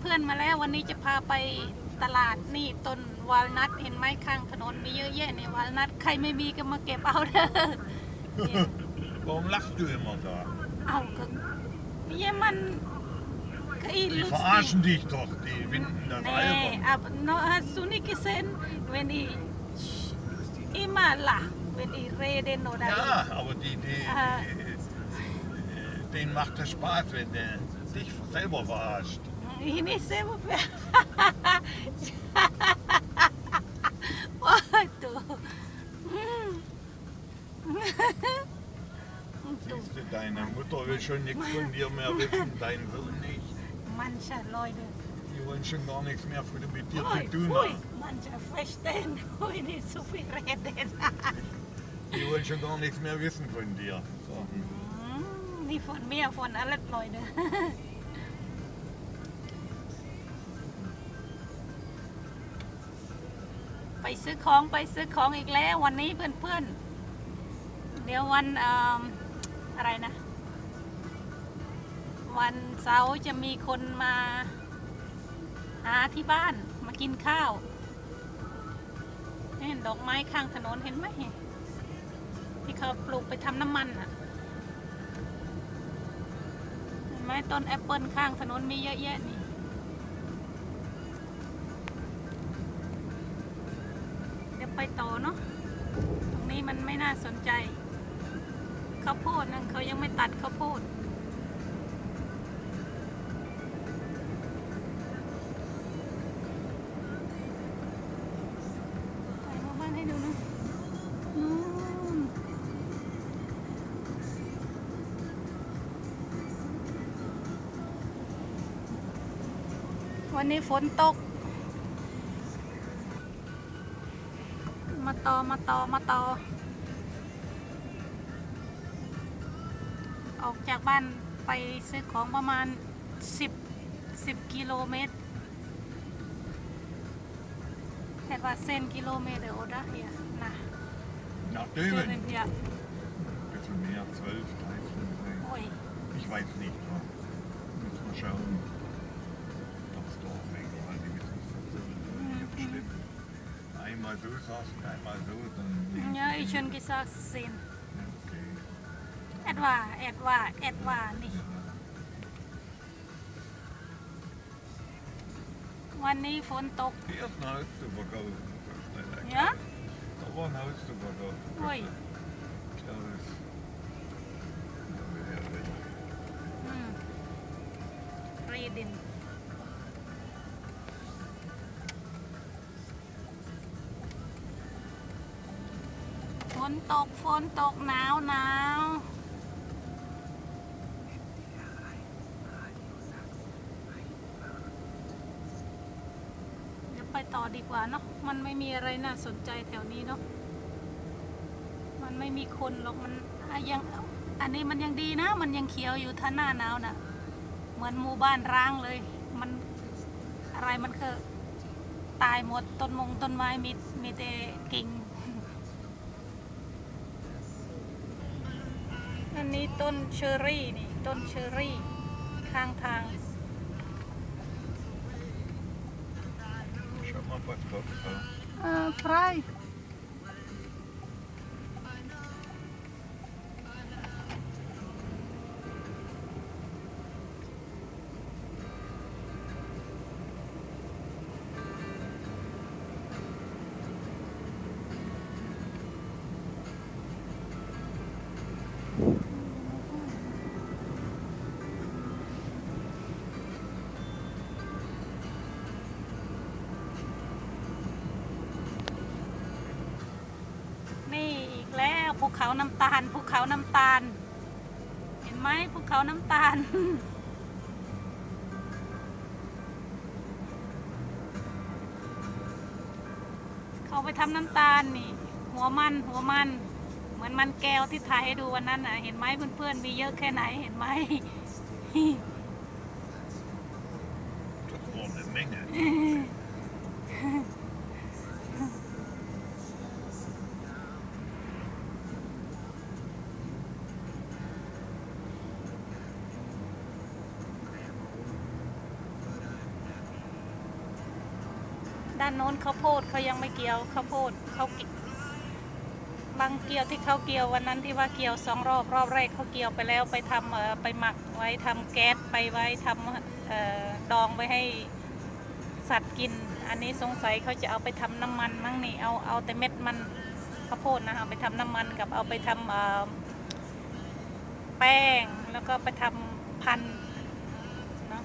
เพื่อนๆมาแล้ววันนี้จะพาไปตลาดนี่ต้นวาลนัทเห็นไหมข้างถนนมีเยอะแยะเนี่ยวาลนัทใครไม่มีก็มาเก็บเอาเด้อเนี่ย Warum lachst du immer da? เอาก็เนี่ยมันก็อี Die ลูก verarschen dich doch, die winden das แน่ albern. อับโนฮัสุนิกิเซนเวนอีอีมาล่ะเวนอีเรเดนโนดา Ja, aber die, die, Ah. die, denen macht es Spaß, wenn der dich selber verarscht. อีนี่เซฟเปว้ายตัวอืมตัว Siehst du, deine Mutter will schon nichts von dir mehr wissen, dein Sohn nicht. มันจะลอยเด้อ Die wollen schon gar nichts mehr von, mit dir โอ้ย zu tun โอ้ย haben. มันจะเฟชเดนโอ้ยนี่สุฟิเรเดน Die wollen schon gar nichts mehr wissen von dir. So. อืมนี่ฝนเซื้อของไปซื้อของอีกแล้ว วันนี้เพื่อนๆ เดี๋ยววันเอิ่มอะไรนะ วันเสาร์จะมีคนมาหาที่บ้านมากินข้าวเห็นดอกไม้ข้างถนนเห็นไหมที่เขาปลูกไปทำน้ำมันอะเห็นไหมต้นแอปเปิลข้างถนนมีเยอะแยะนี่ ไปต่อเนาะตรงนี้มันไม่น่าสนใจข้าวโพดนั่นเขายังไม่ตัดข้าวโพดถ่ายรูปบ้นให้ดูนะวันนี้ฝนตก ต่อมาต่อมาต่อออกจากบ้านไปซื้อของประมาณ 10 10กิโลเมตรแค่ว่าเส้นกิโลเมตรโอดะเฮียนะ Nach เจอเป็น Dömen. เพีย Bisschen mehr, 12, 13. โอ้ย Ich weiß nicht. Ja. Müssen wir schauen. Einmal so sagst du, einmal so, dann. เนี่ยอีชนกิซาเซน Okay. แอดว่าแอดว่าแอดว่านี่วันนี้ฝนตก Hier ist ein Haus zu verkaufen. So schnell erkannt. Ja? Da war ein Haus zu verkaufen. Ui. Klaus. Ja, wer will. อืม นฝนตกฝนตกหนาวหนาวเดี๋ยวไปต่อดีกว่าเนาะมันไม่มีอะไรน่าสนใจแถวนี้เนาะมันไม่มีคนหรอกมันอะยังอันนี้มันยังดีนะ มันยังเขียวอยู่ท่าหน้าหนาวนะเหมือนหมู่บ้านร้างเลย มันอะไรมันก็ตายหมดต้นมงต้นไม้มีมีแต่กิ่ง อันนี้ต้นเชอรี่นี่ต้นเชอรี่ ข้างทาง Schau mal, was drauf ist. เเขาน้ำตาลภูเขาน้ำตาล เห็นไหมภูเขาน้ำตาล เขาไปทำน้ำตาลนี่ หัวมันหัวมัน เหมือนมันแก้วที่ถ่ายให้ดูวันนั้นน่ะ เห็นไหมเพื่อนๆมีเยอะแค่ไหนเห็นไหม Das war eine Menge. ด้านโน้นข้าวโพดเขายังไม่เกี่ยวข้าวโพดเขากิบางเกี่ยวที่เขาเกี่ยววันนั้นที่ว่าเกี่ยวสองรอบรอบแรกเขาเกี่ยวไปแล้วไปทำเอ่อไปหมักไว้ทำแก๊สไปไว้ทำเอ่อดองไว้ให้สัตว์กิน อันนี้สงสัยเขาจะเอาไปทำน้ำมันมั้งนี่เอาเอาแต่เม็ดมันข้าวโพดนะเอาไปทำน้ำมันกับเอาไปทำเอ่อแป้งแล้วก็ไปทำพันธุ์เนาะ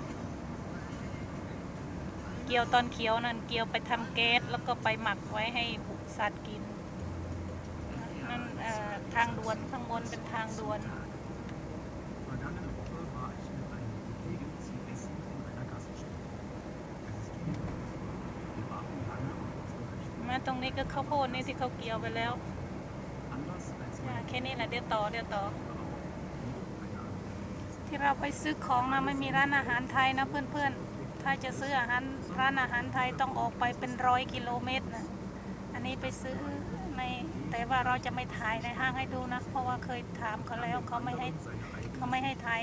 เกี่ยวตอนเขียวนั่นเกี่ยวไปทำแก๊สแล้วก็ไปหมักไว้ให้สัตว์กินนั่นเอ่อทางด่วนข้างบนเป็นทางด่วน Vergangene Woche war ich mit einem Kollegen zum Essen in einer Gaststätte. Es ist viel los. Wir warten lange auf unsere Rechnung. มาตรงนี้ก็ข้าวโพดนี่ที่เขาเกี่ยวไปแล้ว Anders als อ่า meine แค่นี้แหละเดี๋ยวต่อเดี๋ยวต่อ aber auch nie eine Ahnung. ที่เราไปซื้อของนะไม่มีร้านอาหารไทยนะเพื่อนๆ ถ้าจะซื้ออาหารร้านอาหารไทยต้องออกไปเป็นร้อยกิโลเมตรนะอันนี้ไปซื้อในแต่ว่าเราจะไม่ถ่ายในห้างให้ดูนะ เพราะว่าเคยถามเขาแล้วเขาไม่ให้เขาไม่ให้ถ่าย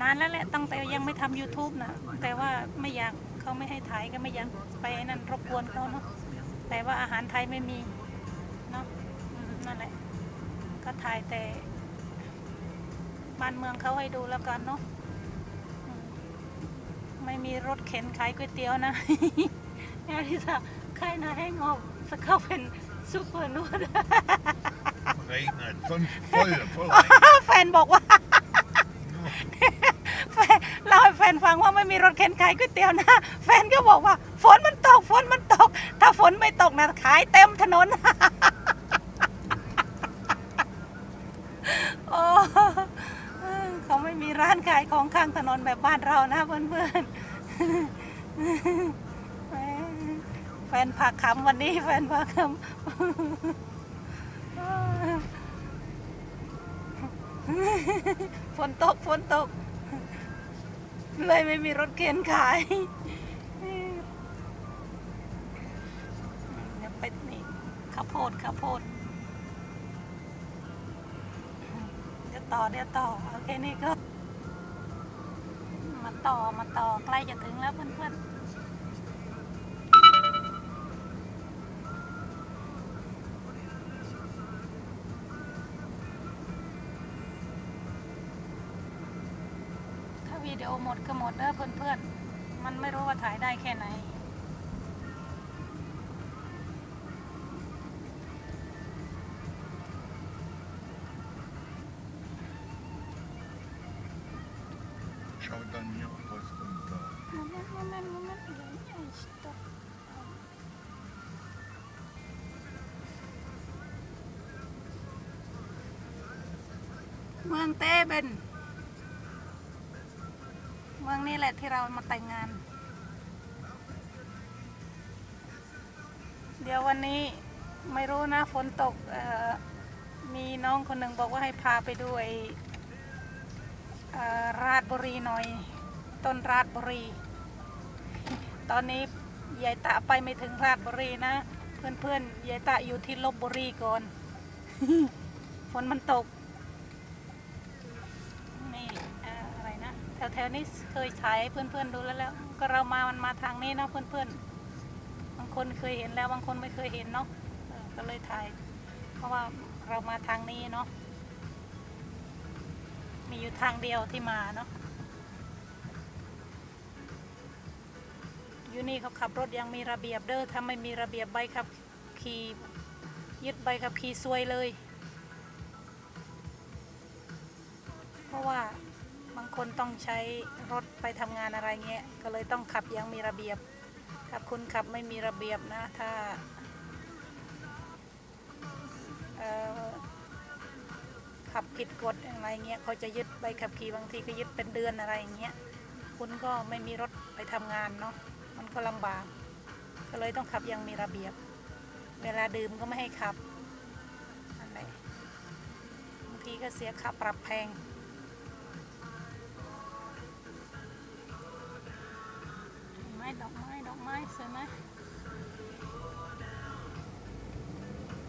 นานแล้วแหละตั้งแต่ยังไม่ทำ YouTube นะแต่ว่าไม่อยากเขาไม่ให้ถ่ายก็ไม่อยากไปนั่นรบกวนเขาเนาะแต่ว่าอาหารไทยไม่มีเนาะนั่นแหละ ก็ถ่ายแต่บ้านเมืองเขาให้ดูแล้วกันเนาะ ไม่มีรถเข็นขายก๋วยเตี๋ยวนะแอริสาใครนะให้งอบสเข้าเป็นซูเปอร์นูด Regnet. Fünf voll, voll. แฟนบอกว่า แฟนเล่าให้แฟนฟังว่าไม่มีรถเข็นขายก๋วยเตี๋ยวนะ แฟนก็บอกว่า ฝนมันตกฝนมันตก ถ้าฝนไม่ตกนะขายเต็มถนน โอ้เขาไม่มีร้านขายของข้างถนนแบบบ้านเรานะเพื่อนๆ แฟนพาขำวันนี้แฟนพาขำฝนตกฝนตก เลยไม่มีรถเข็นขายเดี๋ยไปนี่ข้าวโพดข้าวโพดเดี๋ยวต่อเดี๋ยวต่อ โอเค นี่ก็ มาต่อมาต่อใกล้จะถึงแล้วเพื่อนๆถ้าวิดีโอหมดก็หมดเด้อเพื่อนๆ มันไม่รู้ว่าถ่ายได้แค่ไหน เมืองเต้เบนเมืองนี้แหละที่เรามาแต่งงาน เดี๋ยววันนี้ไม่รู้นะฝนตกมีน้องคนหนึ่งบอกว่าให้พาไปดูไอ ราชบุรีหน่อย ต้นราชบุรี ตอนนี้ยายตะไปไม่ถึงราชบุรีนะ เพื่อนๆยายตะอยู่ที่ลบบุรีก่อน ฝนมันตก นี่อะไรนะแถวๆนี้เคยฉายให้เพื่อนๆดูแล้วแล้ว ก็เรามามันมาทางนี้เนาะเพื่อนๆ บางคนเคยเห็นแล้วบางคนไม่เคยเห็นเนาะก็เลยถ่าย เพราะว่าเรามาทางนี้เนาะ มีอยู่ทางเดียวที่มาเนาะอยู่นี่เขาขับรถยังมีระเบียบเด้อถ้าไม่มีระเบียบใบขับขี่ยึดใบขับขี่ซวยเลย เพราะว่าบางคนต้องใช้รถไปทำงานอะไรเงี้ยก็เลยต้องขับยังมีระเบียบ ถ้าคุณขับไม่มีระเบียบนะถ้าเอ่อ ขับผิดกฎอะไรเงี้ยเขาจะยึดใบขับขี่บางทีก็ยึดเป็นเดือนอะไรอย่างเงี้ยคุณก็ไม่มีรถไปทำงานเนาะมันก็ลำบาก ก็เลยต้องขับอยังมีระเบียบ เวลาดื่มก็ไม่ให้ขับนั่นแหละบางทีก็เสียค่าปรับแพงไม้ดอกไม้ดอกไม้สวยไหม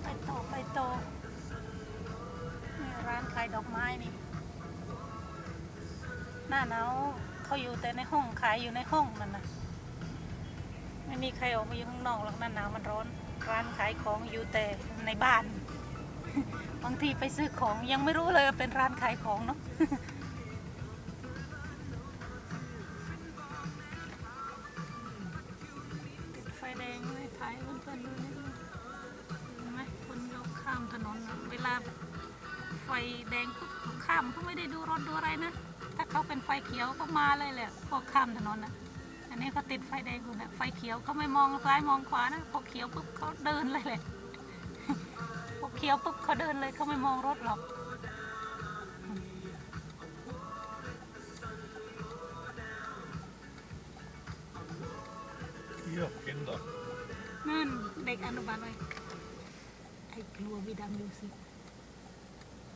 ไปต่อไปต่อ ร้านขายดอกไม้นี่ หน้าหนาวเขาอยู่แต่ในห้องขายอยู่ในห้องนั่นนะไม่มีใครออกมาอยู่ข้างนอกหรอกหน้าหนาวมันร้อน ร้านขายของอยู่แต่ในบ้าน บางทีไปซื้อของยังไม่รู้เลยเป็นร้านขายของเนาะไฟแดงไม่ถ่ายเพื่อนดูนิดนึงเห็นไหมคนยกข้ามถนนเวลา แดงปุ๊บเขาข้ามเขาไม่ได้ดูรถดูอะไรนะ ถ้าเขาเป็นไฟเขียวก็มาเลยแหละพวกข้ามถนนน่ะอันนี้เขาติดไฟแดงอยู่นะไฟเขียวเขาไม่มองซ้ายมองขวานะพอเขียวปุ๊บเขาเดินเลยแหละพอเขียวปุ๊บเขาเดินเลยเขาไม่มองรถหรอก Hier, Kinder. นั่นเด็กอนุบาลไว้ไอ้กลัววิดังดูสิ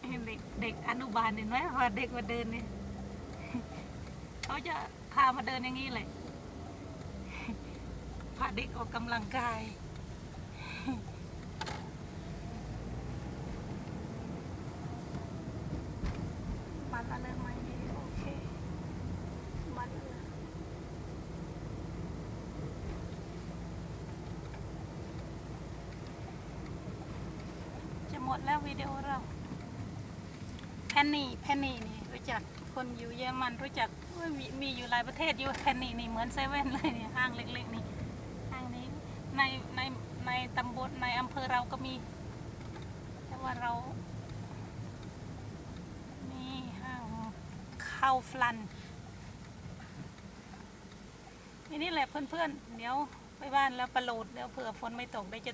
เห็นเด็กเด็กอนุบาลเห็นไหมว่าเด็กมาเดินเนี่ยเขาจะพามาเดินอย่างนี้เลยพาเด็กออกกำลังกายมันอะไรไหมโอเคมันอะไรจะหมดแล้ววิดีโอเรา นนี่แพนนี่นี่รู้จักคนอยู่เยอรมันรู้จักมีมีอยู่หลายประเทศอยู่แพนนี่นี่เหมือนเซเว่นเลยเนี่ยห้างเล็กๆนี่ห้างนี้ในในในตำบลในอำเภอเราก็มี แต่ว่าเรานี่ห้างข้าวฟลันนี่นี่แหละเพื่อนๆเดี๋ยวไปบ้านแล้วประโลดเดี๋ยวเผื่อฝนไม่ตกได้จะ